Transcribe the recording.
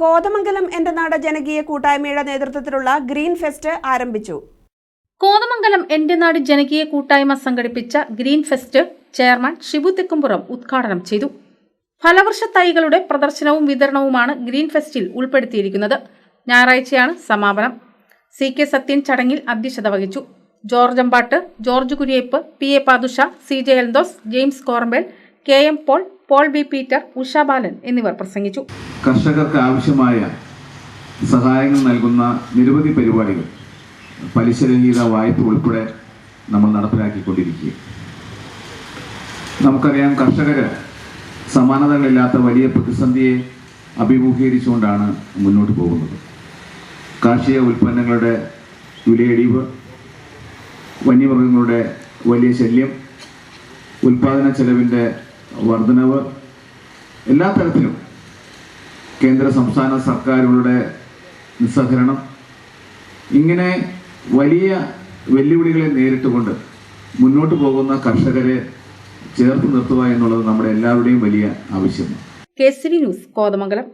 കോതമംഗലം എന്റെ നാട് ജനകീയ കൂട്ടായ്മയുടെ നേതൃത്വത്തിലുള്ള ഗ്രീൻ ഫെസ്റ്റ് ആരംഭിച്ചു. കോതമംഗലം എന്റെ നാട് ജനകീയ കൂട്ടായ്മ സംഘടിപ്പിച്ച green fest chairman Shibu Thekkumpuram ഉദ്ഘാടനം ചെയ്തു. ഫലവൃക്ഷ തൈകളുടെ പ്രദർശനവും വിതരണവുമാണ് ഗ്രീൻ ഫെസ്റ്റിൽ ഉൾപ്പെടുത്തിയിരിക്കുന്നത്. ഞായറാഴ്ചയാണ് സമാപനം. സി കെ സത്യൻ ചടങ്ങിൽ അധ്യക്ഷത വഹിച്ചു. George Ambattu George Kuriappu P A Padusha C J Eldhose James Korambel K M Paul Paul B Peter Usha Balan എന്നിവർ പ്രസംഗിച്ചു. കർഷകർക്ക് ആവശ്യമായ സഹായങ്ങൾ നൽകുന്ന നിരവധി പരിപാടികൾ പലിശരഹിത വായ്പ ഉൾപ്പെടെ നമ്മൾ നടപ്പിലാക്കിക്കൊണ്ടിരിക്കുക നമുക്കറിയാം കർഷകർ സമാനതകളില്ലാത്ത വലിയ പ്രതിസന്ധിയെ അഭിമുഖീകരിച്ചുകൊണ്ടാണ് മുന്നോട്ട് പോകുന്നത്. കാർഷിക ഉൽപ്പന്നങ്ങളുടെ വിലയിടിവ് വന്യമൃഗങ്ങളുടെ വലിയ ശല്യം ഉൽപാദന ചെലവിന്റെ വർധനവ് എല്ലാ തരത്തിലും കേന്ദ്ര സംസ്ഥാന സർക്കാരുകളുടെ നിസ്സഹകരണം ഇങ്ങനെ വലിയ വെല്ലുവിളികളെ നേരിട്ടുകൊണ്ട് മുന്നോട്ട് പോകുന്ന കർഷകരെ ചേർത്ത് നിർത്തുക എന്നുള്ളത് നമ്മുടെ എല്ലാവരുടെയും വലിയ ആവശ്യമാണ്. കേസരി ന്യൂസ് കോതമംഗലം.